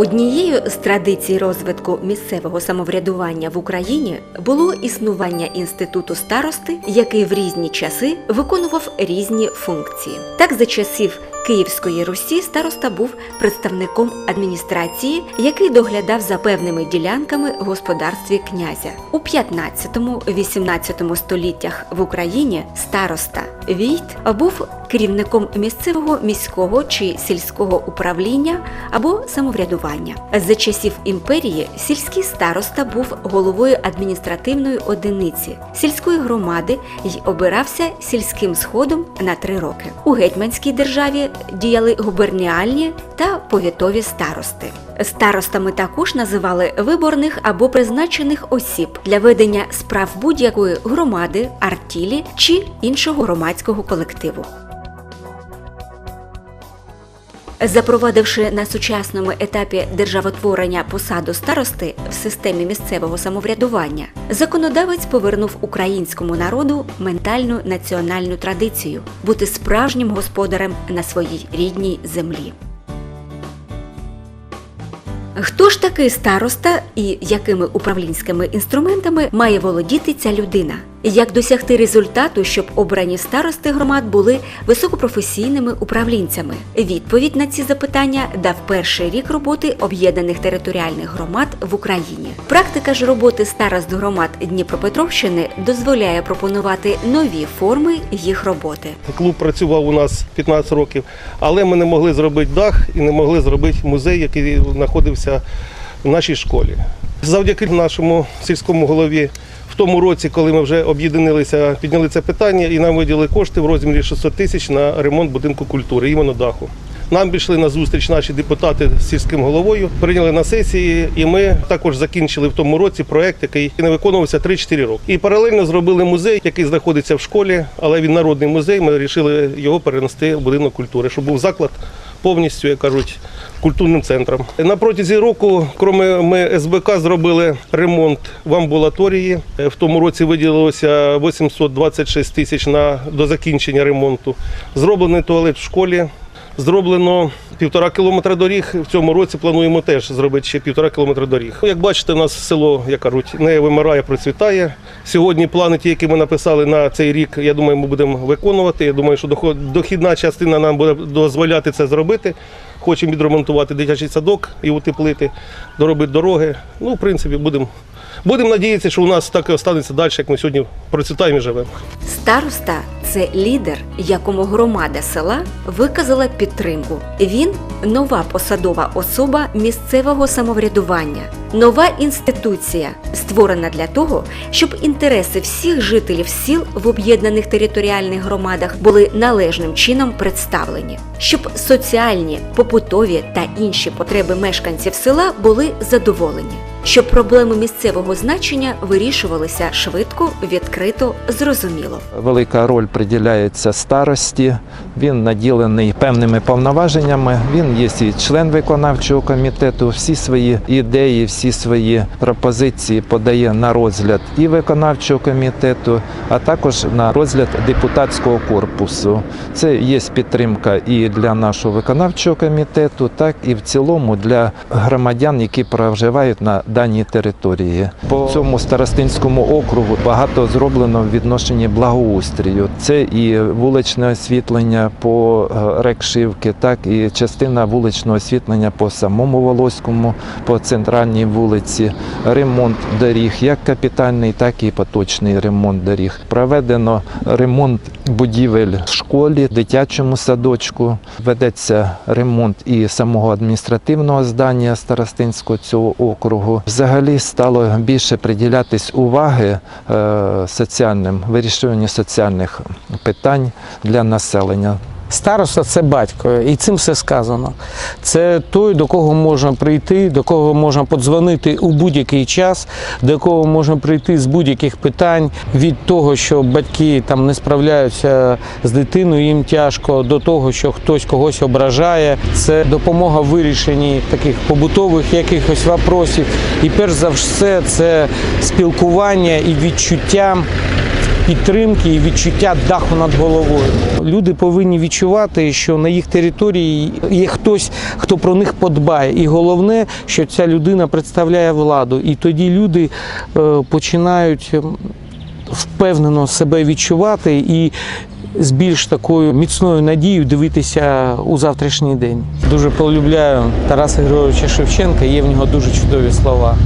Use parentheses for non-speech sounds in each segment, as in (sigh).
Однією з традицій розвитку місцевого самоврядування в Україні було існування інституту старости, який в різні часи виконував різні функції. Так, за часів Київської Русі староста був представником адміністрації, який доглядав за певними ділянками господарстві князя. У 15-18 століттях в Україні староста Війт був керівником місцевого міського чи сільського управління або самоврядування. За часів імперії сільський староста був головою адміністративної одиниці сільської громади й обирався сільським сходом на три роки. У гетьманській державі діяли губерніальні та повітові старости. Старостами також називали виборних або призначених осіб для ведення справ будь-якої громади, артілі чи іншого громадського колективу. Запровадивши на сучасному етапі державотворення посаду старости в системі місцевого самоврядування, законодавець повернув українському народу ментальну національну традицію бути справжнім господарем на своїй рідній землі. Хто ж такий староста і якими управлінськими інструментами має володіти ця людина? Як досягти результату, щоб обрані старости громад були високопрофесійними управлінцями? Відповідь на ці запитання дав перший рік роботи об'єднаних територіальних громад в Україні. Практика ж роботи старост громад Дніпропетровщини дозволяє пропонувати нові форми їх роботи. Клуб працював у нас 15 років, але ми не могли зробити дах і не могли зробити музей, який знаходився в нашій школі. Завдяки нашому сільському голові, тому році, коли ми вже об'єдналися, підняли це питання і нам виділили кошти в розмірі 600 тисяч на ремонт будинку культури, іменно даху. Нам пішли на зустріч наші депутати з сільським головою, прийняли на сесії, і ми також закінчили в тому році проект, який не виконувався 3-4 роки. І паралельно зробили музей, який знаходиться в школі, але він народний музей. Ми вирішили його перенести в будинок культури, щоб був заклад повністю, як кажуть, культурним центром. На протязі року, крім ми СБК, зробили ремонт в амбулаторії. В тому році виділилося 826 тисяч на до закінчення ремонту. Зроблений туалет в школі. Зроблено півтора кілометра доріг. В цьому році плануємо теж зробити ще півтора кілометра доріг. Як бачите, у нас село, як кажуть, не вимирає, процвітає. Сьогодні плани, ті, які ми написали на цей рік, я думаю, ми будемо виконувати. Я думаю, що дохідна частина нам буде дозволяти це зробити. Хочемо відремонтувати дитячий садок і утеплити, доробити дороги. Ну, в принципі, будемо. Будемо надіятися, що у нас так і останеться далі, як ми сьогодні процвітаємо і живемо. Староста це лідер, якому громада села виказала підтримку. Він нова посадова особа місцевого самоврядування, нова інституція, створена для того, щоб інтереси всіх жителів сіл в об'єднаних територіальних громадах були належним чином представлені, щоб соціальні, побутові та інші потреби мешканців села були задоволені. Щоб проблеми місцевого значення вирішувалися швидко, відкрито, зрозуміло. Велика роль приділяється старості. Він наділений певними повноваженнями. Він є і член виконавчого комітету. Всі свої ідеї, всі свої пропозиції подає на розгляд і виконавчого комітету, а також на розгляд депутатського корпусу. Це є підтримка і для нашого виконавчого комітету, так і в цілому для громадян, які проживають на даній території. По цьому старостинському округу багато зроблено в відношенні благоустрію. Це і вуличне освітлення по е, Рекшивки, так і частина вуличного освітлення по самому Волоському, по центральній вулиці, ремонт доріг, як капітальний, так і поточний ремонт доріг. Проведено ремонт будівель в школі, дитячому садочку. Ведеться ремонт і самого адміністративного здання Старостинського цього округу. Взагалі стало більше приділятись уваги е, соціальним вирішуванню соціальних питань для населення. Староста це батько, і цим все сказано. Це той, до кого можна прийти, до кого можна подзвонити у будь-який час, до кого можна прийти з будь-яких питань, від того, що батьки там не справляються з дитиною, їм тяжко, до того, що хтось когось ображає. Це допомога в вирішенні таких побутових якихось вопросів. І перш за все, це спілкування і відчуття підтримки і відчуття даху над головою. Люди повинні відчувати, що на їх території є хтось, хто про них подбає. І головне, що ця людина представляє владу. І тоді люди е, починають ем, впевнено себе відчувати і з більш такою міцною надією дивитися у завтрашній день. Дуже полюбляю Тараса Григоровича Шевченка, є в нього дуже чудові слова.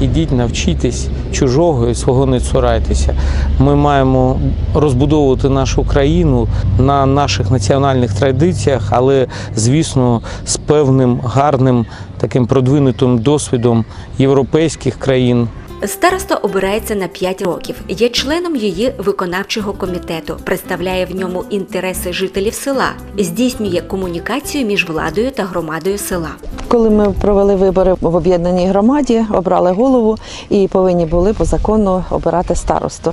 Ідіть, навчітесь чужого і свого не цурайтеся. Ми маємо розбудовувати нашу країну на наших національних традиціях, але звісно з певним гарним таким продвинутим досвідом європейських країн. Староста обирається на 5 років, є членом її виконавчого комітету, представляє в ньому інтереси жителів села, здійснює комунікацію між владою та громадою села. Коли ми провели вибори в об'єднаній громаді, обрали голову і повинні були по закону обирати старосту.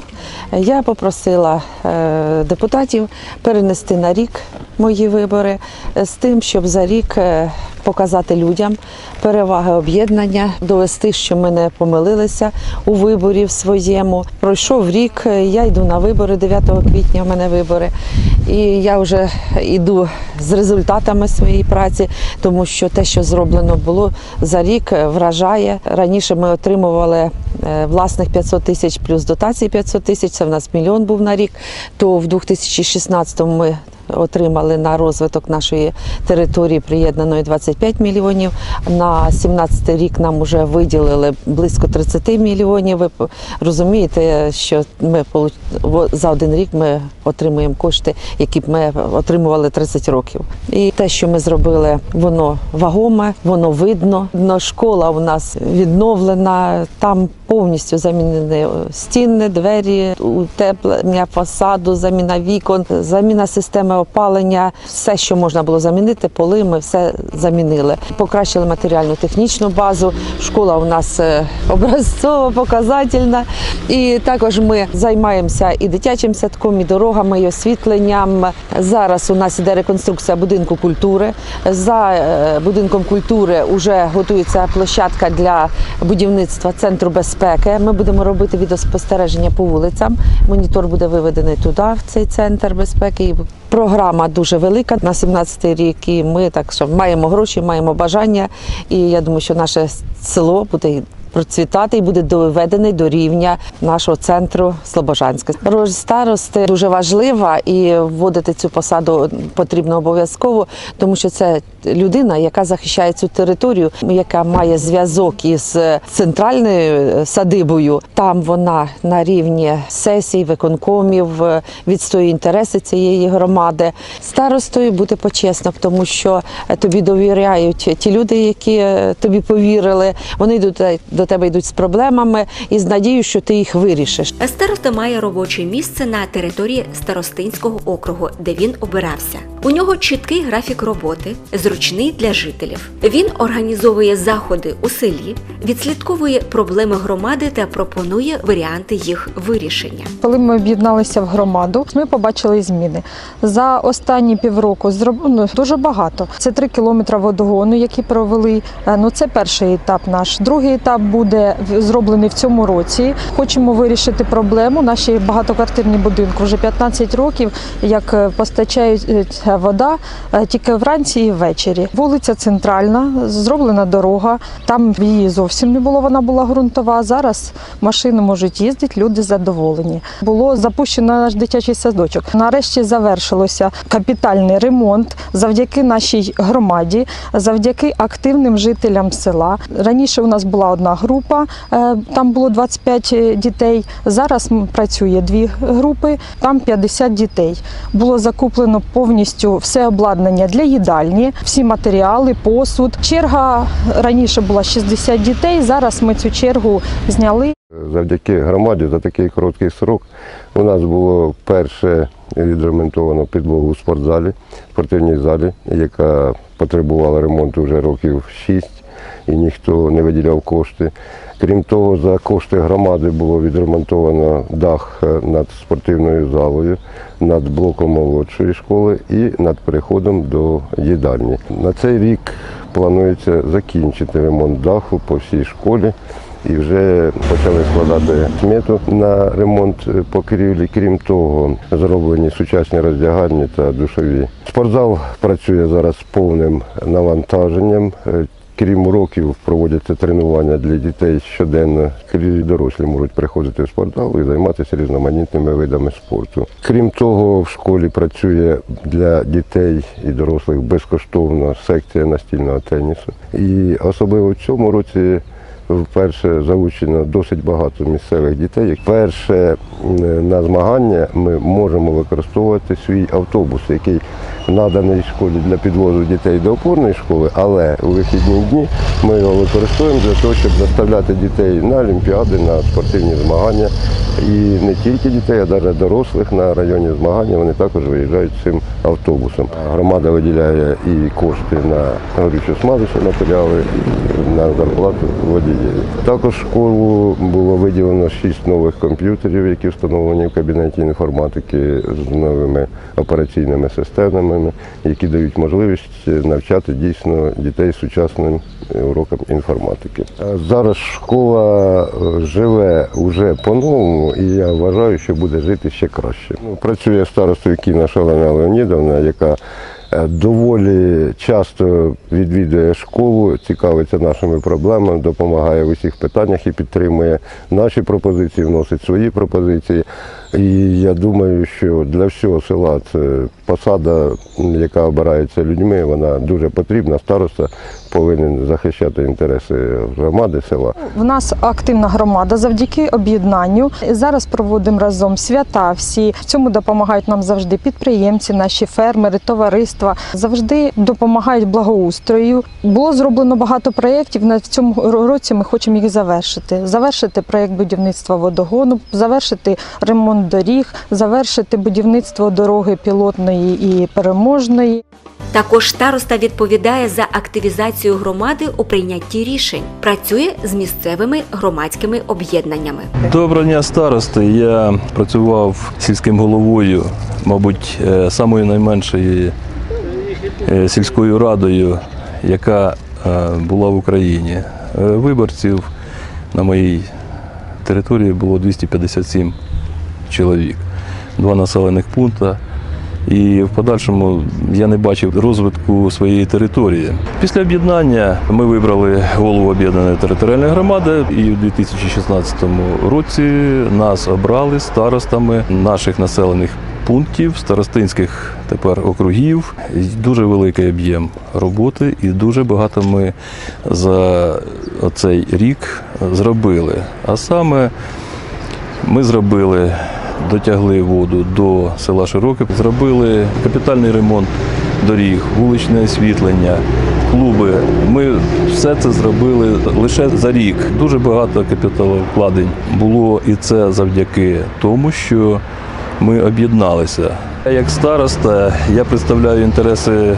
Я попросила е, депутатів перенести на рік мої вибори е, з тим, щоб за рік е, показати людям переваги об'єднання, довести, що ми не помилилися у виборі в своєму. Пройшов рік, е, я йду на вибори 9 квітня. У мене вибори, і я вже йду з результатами своєї праці, тому що те, що зроблено було за рік, е, вражає. Раніше ми отримували власних 500 тисяч плюс дотації 500 тисяч. Це в нас мільйон був на рік. То в 2016 ми отримали на розвиток нашої території приєднаної 25 мільйонів. На 17 рік нам вже виділили близько 30 мільйонів. Ви розумієте, що ми за один рік ми отримуємо кошти, які б ми отримували 30 років. І те, що ми зробили, воно вагоме, воно видно. Но Школа у нас відновлена, там повністю замінені е, стіни, двері, утеплення фасаду, заміна вікон, заміна системи опалення. Все, що можна було замінити, поли ми все замінили. Покращили матеріально-технічну базу. Школа у нас е, (laughs) образцова, показательна. І також ми займаємося і дитячим садком, і дорогами, і освітленням. Зараз у нас іде реконструкція будинку культури. За е, будинком культури вже готується площадка для будівництва центру безпеки. Ми будемо робити відеоспостереження по вулицям. Монітор буде виведений туди, в цей центр безпеки. Програма дуже велика на 17 рік. І ми так що маємо гроші, маємо бажання. І я думаю, що наше село буде процвітати і буде доведений до рівня нашого центру Слобожанська. Роль старости дуже важлива і вводити цю посаду потрібно обов'язково, тому що це людина, яка захищає цю територію, яка має зв'язок із центральною садибою. Там вона на рівні сесій, виконкомів е, відстоює інтереси цієї громади. Старостою бути почесно, тому що е, тобі довіряють ті люди, які е, тобі повірили. Вони йдуть е, до тебе йдуть з проблемами і з надією, що ти їх вирішиш. Староста має робоче місце на території Старостинського округу, де він обирався. У нього чіткий графік роботи, зручний для жителів. Він організовує заходи у селі, відслідковує проблеми громади та пропонує варіанти їх вирішення. Коли ми об'єдналися в громаду, ми побачили зміни. За останні півроку зроблено дуже багато. Це три кілометри водогону, які провели. Е, Ну це перший етап наш. Другий етап буде зроблений в цьому році. Хочемо вирішити проблему. Наші багатоквартирні будинки вже 15 років, як е, вода е, тільки вранці і ввечері. Вулиця центральна, зроблена дорога. Там її зовсім не було. Вона була ґрунтова. Зараз машини можуть їздити, люди задоволені. Було запущено наш дитячий садочок. Нарешті завершилося капітальний ремонт завдяки нашій громаді, завдяки активним жителям села. Раніше у нас була одна група, е, там було 25 дітей. Зараз працює дві групи, там 50 дітей. Було закуплено повністю все обладнання для їдальні, всі матеріали, посуд. Черга раніше була 60 дітей. Зараз ми цю чергу зняли. Завдяки громаді за такий короткий срок у нас було перше відремонтовано підлогу у спортзалі, спортивній залі, яка потребувала ремонту вже років 6 і ніхто не виділяв кошти. Крім того, за кошти громади було відремонтовано дах е, над спортивною залою, над блоком молодшої школи і над переходом до їдальні. На цей рік планується закінчити ремонт даху по всій школі і вже почали складати смету на ремонт е, покрівлі. Крім того, зроблені сучасні роздягальні та душові. Спортзал працює зараз повним навантаженням. Крім уроків, проводяться тренування для дітей щоденно. Дорослі можуть приходити в спортзал і займатися різноманітними видами спорту. Крім того, в школі працює для дітей і дорослих безкоштовно секція настільного тенісу. І особливо в цьому році вперше залучено досить багато місцевих дітей. Вперше м, на змагання ми можемо використовувати свій автобус, який наданий школі для підвозу дітей до опорної школи, але у вихідні дні ми його використовуємо для того, щоб доставляти дітей на олімпіади, на спортивні змагання. І не тільки дітей, а навіть дорослих на районні змагання вони також виїжджають цим автобусом. Громада виділяє і кошти на горючо смазочні матеріали, на зарплату водіїв. Також школу було виділено шість нових комп'ютерів, які встановлені в кабінеті інформатики з новими операційними системами, які дають можливість навчати дійсно дітей сучасним урокам інформатики. Зараз школа е, живе уже по-новому, і я вважаю, що буде жити ще краще. Ну, Працює старостою Кіна Шалена Леонідовна, яка доволі часто відвідує школу, цікавиться нашими проблемами, допомагає в усіх питаннях і підтримує наші пропозиції, вносить свої пропозиції. І я думаю, що для всього села це посада, яка обирається людьми, вона дуже потрібна. Староста повинен захищати інтереси громади села. В нас активна громада завдяки об'єднанню. Зараз проводимо разом свята. Всі в цьому допомагають нам завжди підприємці, наші фермери, товариства завжди допомагають благоустрою. Було зроблено багато проєктів. На в цьому році ми хочемо їх завершити. Завершити проєкт будівництва водогону, завершити ремонт доріг, завершити будівництво дороги пілотної і переможної. Також староста відповідає за активізацію громади у прийнятті рішень, працює з місцевими громадськими об'єднаннями. Доброго дня, старости. Я працював сільським головою, мабуть, е, самою найменшою е, сільською радою, яка е, була в Україні. Виборців на моїй території було 257 чоловік, два населених пункти. І в подальшому я не бачив розвитку своєї території. Після об'єднання ми вибрали голову об'єднаної територіальної громади, і у 2016 році нас обрали старостами наших населених пунктів, старостинських тепер округів. Дуже великий об'єм роботи, і дуже багато ми за цей рік зробили. А саме ми зробили, дотягли воду до села Широке, зробили капітальний ремонт доріг, вуличне освітлення, клуби. Ми все це зробили лише за рік. Дуже багато капіталовкладень було, і це завдяки тому, що ми об'єдналися. Як староста, я представляю інтереси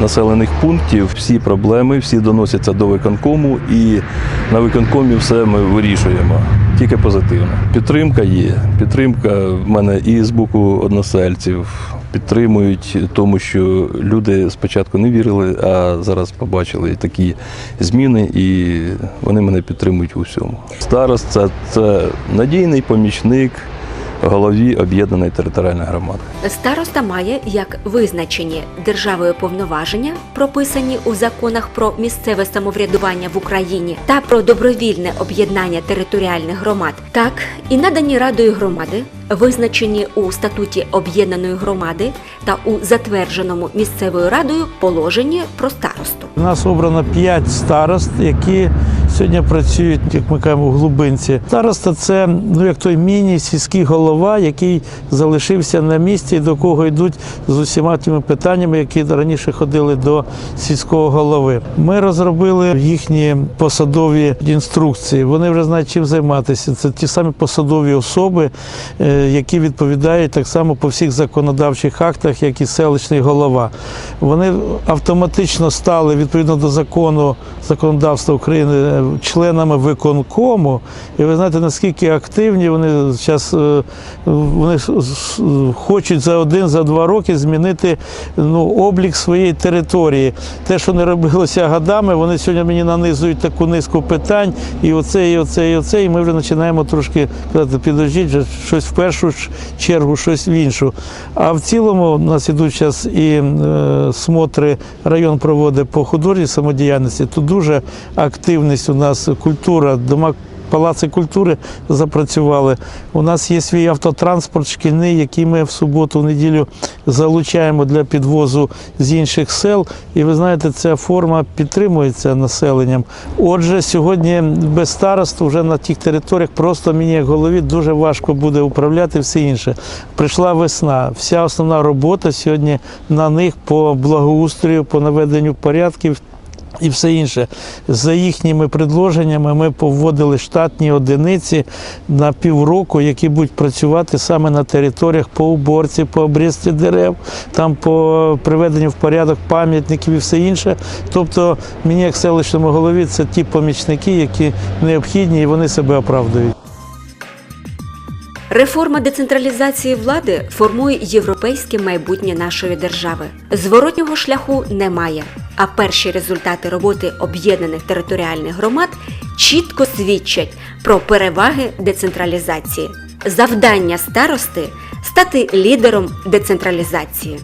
населених пунктів. Всі проблеми, всі доносяться до виконкому, і на виконкомі все ми вирішуємо. Тільки позитивно. Підтримка є. Підтримка в мене і з боку односельців. Підтримують тому, що люди спочатку не вірили, а зараз побачили такі зміни, і вони мене підтримують у всьому. Старост це, це надійний помічник голові об'єднаної територіальної громади. Староста має як визначені державою повноваження, прописані у законах про місцеве самоврядування в Україні та про добровільне об'єднання територіальних громад, так і надані радою громади, визначені у статуті об'єднаної громади та у затвердженому місцевою радою положенні про старосту. У нас обрано 5 старост, які сьогодні працюють, як ми кажемо, в глибинці. Староста це ну як той міні-сільський голова, який залишився на місці, до кого йдуть з усіма тими питаннями, які раніше ходили до сільського голови. Ми розробили їхні посадові інструкції. Вони вже знають чим займатися. Це ті самі посадові особи, е, які відповідають так само по всіх законодавчих актах, як і селищний голова. Вони автоматично стали відповідно до закону законодавства України е, членами виконкому. І ви знаєте, наскільки активні вони зараз вони с- с- хочуть за один, за два роки змінити ну, облік своєї території. Те, що не робилося годами, вони сьогодні мені нанизують таку низку питань, і оце, і оце, і оце, і ми вже починаємо трошки казати, підождіть, щось в першу чергу, щось в іншу. А в цілому у нас ідуть зараз і е, смотри, район проводить по художній самодіяльності. Тут дуже активність у нас культура, дома. Палаци культури запрацювали. У нас є свій автотранспорт шкільний, який ми в суботу, в неділю залучаємо для підвозу з інших сел. І ви знаєте, ця форма підтримується населенням. Отже, сьогодні без старост вже на тих територіях просто мені як голові дуже важко буде управляти все інше. Прийшла весна. Вся основна робота сьогодні на них по благоустрою, по наведенню порядків. І все інше. За їхніми предложеннями ми повводили штатні одиниці на півроку, які будуть працювати саме на територіях по уборці, по обрізці дерев, там по приведенню в порядок пам'ятників і все інше. Тобто, мені, як селищному голові, це ті помічники, які необхідні і вони себе оправдують. Реформа децентралізації влади формує європейське майбутнє нашої держави. Зворотнього шляху немає. А перші результати роботи об'єднаних територіальних громад чітко свідчать про переваги децентралізації. Завдання старости стати лідером децентралізації.